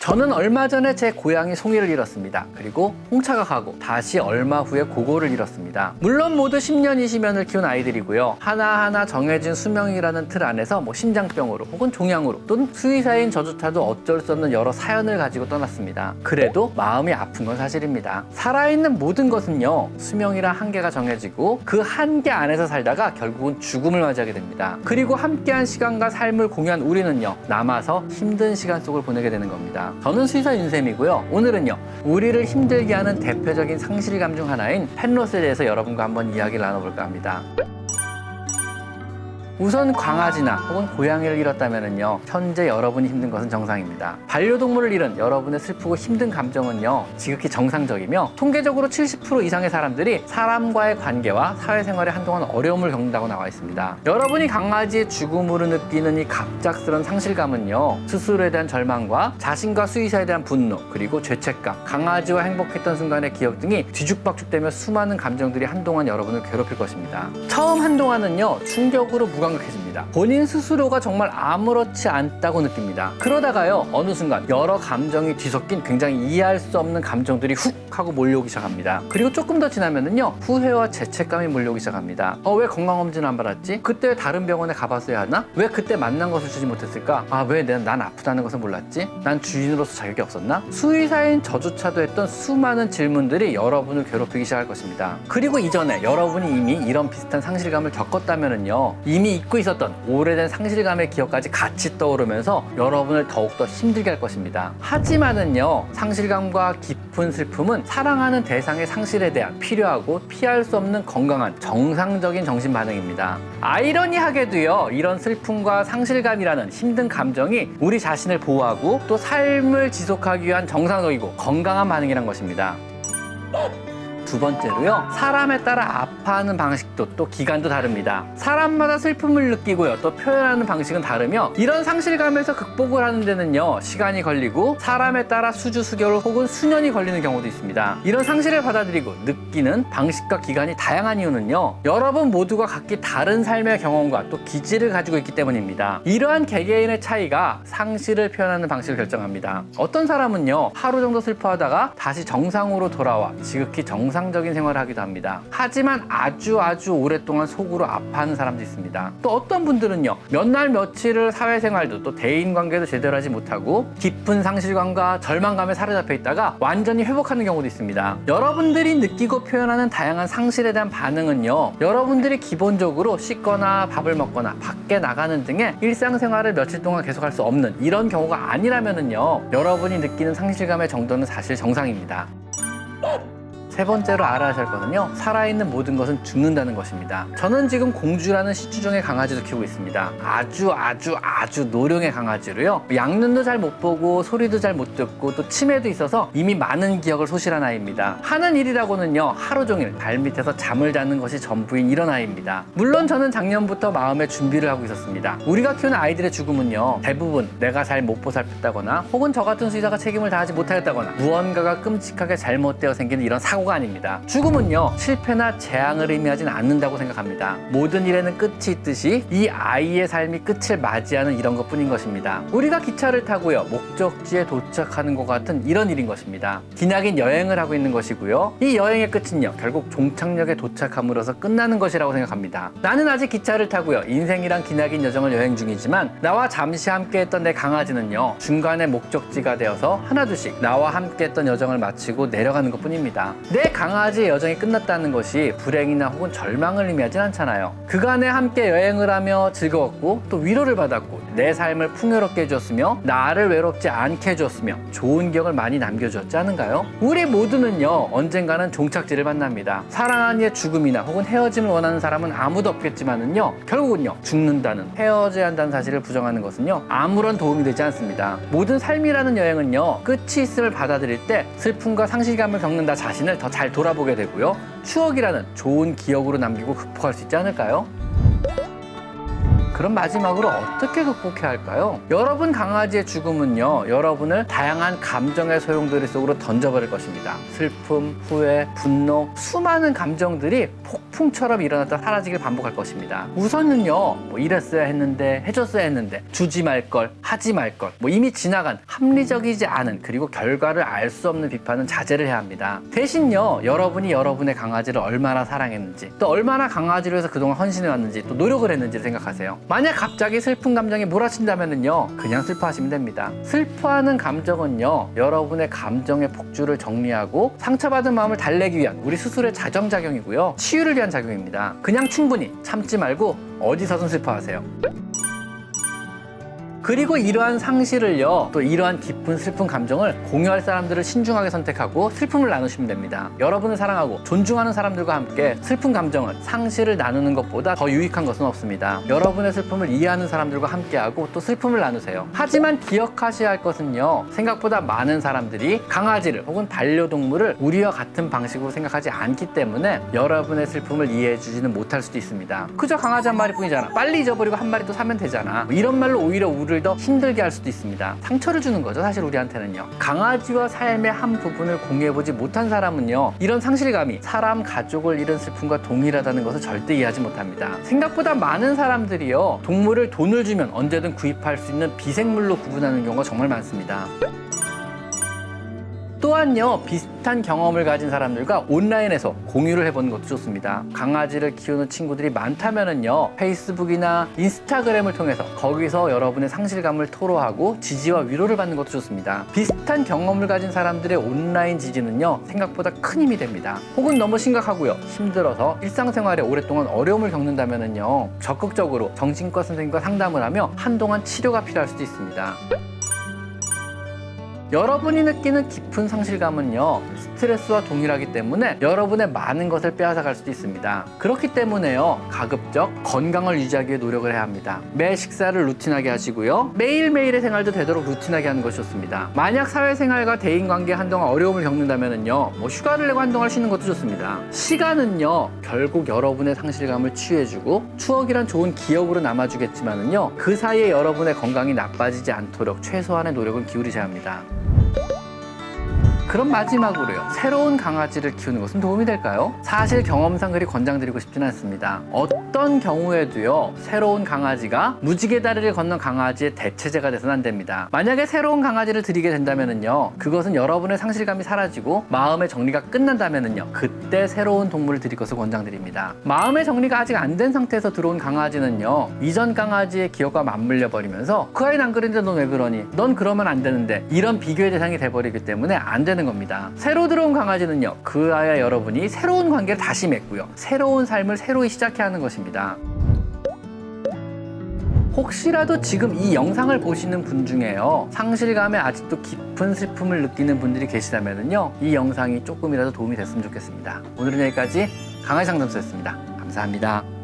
저는 얼마 전에 제 고양이 송이를 잃었습니다. 그리고 홍차가 가고 다시 얼마 후에 고고를 잃었습니다. 물론 모두 10년, 20년을 키운 아이들이고요. 하나하나 정해진 수명이라는 틀 안에서 뭐 심장병으로 혹은 종양으로 또는 수의사인 저조차도 어쩔 수 없는 여러 사연을 가지고 떠났습니다. 그래도 마음이 아픈 건 사실입니다. 살아있는 모든 것은요, 수명이란 한계가 정해지고 그 한계 안에서 살다가 결국은 죽음을 맞이하게 됩니다. 그리고 함께한 시간과 삶을 공유한 우리는요, 남아서 힘든 시간 속을 보내게 되는 겁니다. 저는 수의사 윤쌤이고요. 오늘은요, 우리를 힘들게 하는 대표적인 상실감 중 하나인 펜로스에 대해서 여러분과 한번 이야기를 나눠볼까 합니다. 우선 강아지나 혹은 고양이를 잃었다면요 현재 여러분이 힘든 것은 정상입니다. 반려동물을 잃은 여러분의 슬프고 힘든 감정은요 지극히 정상적이며 통계적으로 70% 이상의 사람들이 사람과의 관계와 사회생활에 한동안 어려움을 겪는다고 나와 있습니다. 여러분이 강아지의 죽음으로 느끼는 이 갑작스런 상실감은요 스스로에 대한 절망과 자신과 수의사에 대한 분노 그리고 죄책감 강아지와 행복했던 순간의 기억 등이 뒤죽박죽되며 수많은 감정들이 한동안 여러분을 괴롭힐 것입니다. 처음 한동안은요 충격으로 무감 각해집니다. 본인 스스로가 정말 아무렇지 않다고 느낍니다. 그러다가요 어느 순간 여러 감정이 뒤섞인 굉장히 이해할 수 없는 감정들이 훅 하고 몰려오기 시작합니다. 그리고 조금 더 지나면은요 후회와 죄책감이 몰려오기 시작합니다. 어 왜 건강검진 안 받았지? 그때 왜 다른 병원에 가봤어야 하나? 왜 그때 만난 것을 주지 못했을까? 아왜난 아프다는 것을 몰랐지? 난 주인으로서 자격이 없었나? 수의사인 저조차도 했던 수많은 질문들이 여러분을 괴롭히기 시작할 것입니다. 그리고 이전에 여러분이 이미 이런 비슷한 상실감을 겪었다면은요 이미 잊고 있었던 오래된 상실감의 기억까지 같이 떠오르면서 여러분을 더욱더 힘들게 할 것입니다. 하지만은요 상실감과 깊은 슬픔은 사랑하는 대상의 상실에 대한 필요하고 피할 수 없는 건강한 정상적인 정신 반응입니다. 아이러니하게도요 이런 슬픔과 상실감이라는 힘든 감정이 우리 자신을 보호하고 또 삶을 지속하기 위한 정상적이고 건강한 반응이란 것입니다. 두 번째로요. 사람에 따라 아파하는 방식도 또 기간도 다릅니다. 사람마다 슬픔을 느끼고요. 또 표현하는 방식은 다르며 이런 상실감에서 극복을 하는 데는요. 시간이 걸리고 사람에 따라 수주, 수개월 혹은 수년이 걸리는 경우도 있습니다. 이런 상실을 받아들이고 느끼는 방식과 기간이 다양한 이유는요. 여러분 모두가 각기 다른 삶의 경험과 또 기질을 가지고 있기 때문입니다. 이러한 개개인의 차이가 상실을 표현하는 방식을 결정합니다. 어떤 사람은요. 하루 정도 슬퍼하다가 다시 정상으로 돌아와 지극히 정상 정상적인 생활을 하기도 합니다. 하지만 아주 아주 오랫동안 속으로 아파하는 사람도 있습니다. 또 어떤 분들은요, 몇 날 며칠을 사회생활도 또 대인관계도 제대로 하지 못하고 깊은 상실감과 절망감에 사로잡혀 있다가 완전히 회복하는 경우도 있습니다. 여러분들이 느끼고 표현하는 다양한 상실에 대한 반응은요, 여러분들이 기본적으로 씻거나 밥을 먹거나 밖에 나가는 등의 일상생활을 며칠 동안 계속할 수 없는 이런 경우가 아니라면은요, 여러분이 느끼는 상실감의 정도는 사실 정상입니다. 세 번째로 알아야 할 거는요. 살아있는 모든 것은 죽는다는 것입니다. 저는 지금 공주라는 시추종의 강아지도 키우고 있습니다. 아주 아주 아주 노령의 강아지로요. 양눈도 잘 못 보고 소리도 잘 못 듣고 또 치매도 있어서 이미 많은 기억을 소실한 아이입니다. 하는 일이라고는요. 하루 종일 발밑에서 잠을 자는 것이 전부인 이런 아이입니다. 물론 저는 작년부터 마음의 준비를 하고 있었습니다. 우리가 키우는 아이들의 죽음은요. 대부분 내가 잘 못 보살폈다거나 혹은 저 같은 수의사가 책임을 다하지 못하였다거나 무언가가 끔찍하게 잘못되어 생기는 이런 사고가 아닙니다. 죽음은요, 실패나 재앙을 의미하진 않는다고 생각합니다. 모든 일에는 끝이 있듯이 이 아이의 삶이 끝을 맞이하는 이런 것 뿐인 것입니다. 우리가 기차를 타고요, 목적지에 도착하는 것 같은 이런 일인 것입니다. 기나긴 여행을 하고 있는 것이고요. 이 여행의 끝은요, 결국 종착역에 도착함으로써 끝나는 것이라고 생각합니다. 나는 아직 기차를 타고요, 인생이란 기나긴 여정을 여행 중이지만, 나와 잠시 함께 했던 내 강아지는요, 중간에 목적지가 되어서 하나둘씩 나와 함께 했던 여정을 마치고 내려가는 것 뿐입니다. 내 강아지의 여정이 끝났다는 것이 불행이나 혹은 절망을 의미하진 않잖아요. 그간에 함께 여행을 하며 즐거웠고 또 위로를 받았고 내 삶을 풍요롭게 해주었으며 나를 외롭지 않게 해주었으며 좋은 기억을 많이 남겨주었지 않은가요? 우리 모두는요 언젠가는 종착지를 만납니다. 사랑하는 이의 죽음이나 혹은 헤어짐을 원하는 사람은 아무도 없겠지만은요 결국은요 죽는다는 헤어져야 한다는 사실을 부정하는 것은요 아무런 도움이 되지 않습니다. 모든 삶이라는 여행은요 끝이 있음을 받아들일 때 슬픔과 상실감을 겪는 나 자신을 더 잘 돌아보게 되고요 추억이라는 좋은 기억으로 남기고 극복할 수 있지 않을까요? 그럼 마지막으로 어떻게 극복해야 할까요? 여러분 강아지의 죽음은요, 여러분을 다양한 감정의 소용돌이 속으로 던져버릴 것입니다. 슬픔, 후회, 분노, 수많은 감정들이 폭풍처럼 일어났다 사라지길 반복할 것입니다. 우선은요, 뭐 이랬어야 했는데, 해줬어야 했는데, 주지 말 걸, 하지 말 걸, 뭐 이미 지나간 합리적이지 않은 그리고 결과를 알 수 없는 비판은 자제를 해야 합니다. 대신요, 여러분이 여러분의 강아지를 얼마나 사랑했는지, 또 얼마나 강아지를 위해서 그동안 헌신해왔는지, 또 노력을 했는지를 생각하세요. 만약 갑자기 슬픈 감정이 몰아친다면은요, 그냥 슬퍼하시면 됩니다. 슬퍼하는 감정은요, 여러분의 감정의 폭주를 정리하고 상처받은 마음을 달래기 위한 우리 스스로의 자정작용이고요. 치유를 위한 작용입니다. 그냥 충분히 참지 말고 어디서든 슬퍼하세요. 그리고 이러한 상실을요, 또 이러한 깊은 슬픈 감정을 공유할 사람들을 신중하게 선택하고 슬픔을 나누시면 됩니다. 여러분을 사랑하고 존중하는 사람들과 함께 슬픈 감정을, 상실을 나누는 것보다 더 유익한 것은 없습니다. 여러분의 슬픔을 이해하는 사람들과 함께하고 또 슬픔을 나누세요. 하지만 기억하셔야 할 것은요, 생각보다 많은 사람들이 강아지를 혹은 반려동물을 우리와 같은 방식으로 생각하지 않기 때문에 여러분의 슬픔을 이해해주지는 못할 수도 있습니다. 그저 강아지 한 마리뿐이잖아. 빨리 잊어버리고 한 마리 또 사면 되잖아. 뭐 이런 말로 오히려 우리 를 더 힘들게 할 수도 있습니다. 상처를 주는 거죠, 사실 우리한테는요. 강아지와 삶의 한 부분을 공유해보지 못한 사람은요, 이런 상실감이 사람, 가족을 잃은 슬픔과 동일하다는 것을 절대 이해하지 못합니다. 생각보다 많은 사람들이요, 동물을 돈을 주면 언제든 구입할 수 있는 비생물로 구분하는 경우가 정말 많습니다. 또한요 비슷한 경험을 가진 사람들과 온라인에서 공유를 해보는 것도 좋습니다. 강아지를 키우는 친구들이 많다면은요 페이스북이나 인스타그램을 통해서 거기서 여러분의 상실감을 토로하고 지지와 위로를 받는 것도 좋습니다. 비슷한 경험을 가진 사람들의 온라인 지지는요 생각보다 큰 힘이 됩니다. 혹은 너무 심각하고요 힘들어서 일상생활에 오랫동안 어려움을 겪는다면은요 적극적으로 정신과 선생님과 상담을 하며 한동안 치료가 필요할 수도 있습니다 여러분이 느끼는 깊은 상실감은요, 스트레스와 동일하기 때문에 여러분의 많은 것을 빼앗아갈 수도 있습니다. 그렇기 때문에요, 가급적 건강을 유지하기 위해 노력을 해야 합니다. 매 식사를 루틴하게 하시고요, 매일매일의 생활도 되도록 루틴하게 하는 것이 좋습니다. 만약 사회생활과 대인관계 한동안 어려움을 겪는다면은요, 뭐 휴가를 내고 한동안 쉬는 것도 좋습니다. 시간은요, 결국 여러분의 상실감을 치유해주고 추억이란 좋은 기억으로 남아주겠지만은요, 그 사이에 여러분의 건강이 나빠지지 않도록 최소한의 노력을 기울이셔야 합니다. 그럼 마지막으로요. 새로운 강아지를 키우는 것은 도움이 될까요? 사실 경험상 그리 권장드리고 싶지는 않습니다. 어떤 경우에도요. 새로운 강아지가 무지개 다리를 건넌 강아지의 대체제가 돼서는 안 됩니다. 만약에 새로운 강아지를 드리게 된다면은요. 그것은 여러분의 상실감이 사라지고 마음의 정리가 끝난다면은요. 그때 새로운 동물을 드릴 것을 권장드립니다. 마음의 정리가 아직 안 된 상태에서 들어온 강아지는요. 이전 강아지의 기억과 맞물려 버리면서 그 아이는 안 그랬는데 넌 왜 그러니? 넌 그러면 안 되는데 이런 비교의 대상이 돼버리기 때문에 안 되는 겁니다. 새로 들어온 강아지는요, 그 아이와 여러분이 새로운 관계를 다시 맺고요, 새로운 삶을 새로이 시작해야 하는 것입니다. 혹시라도 지금 이 영상을 보시는 분 중에요, 상실감에 아직도 깊은 슬픔을 느끼는 분들이 계시다면요, 이 영상이 조금이라도 도움이 됐으면 좋겠습니다. 오늘은 여기까지 강아지 상담소였습니다. 감사합니다.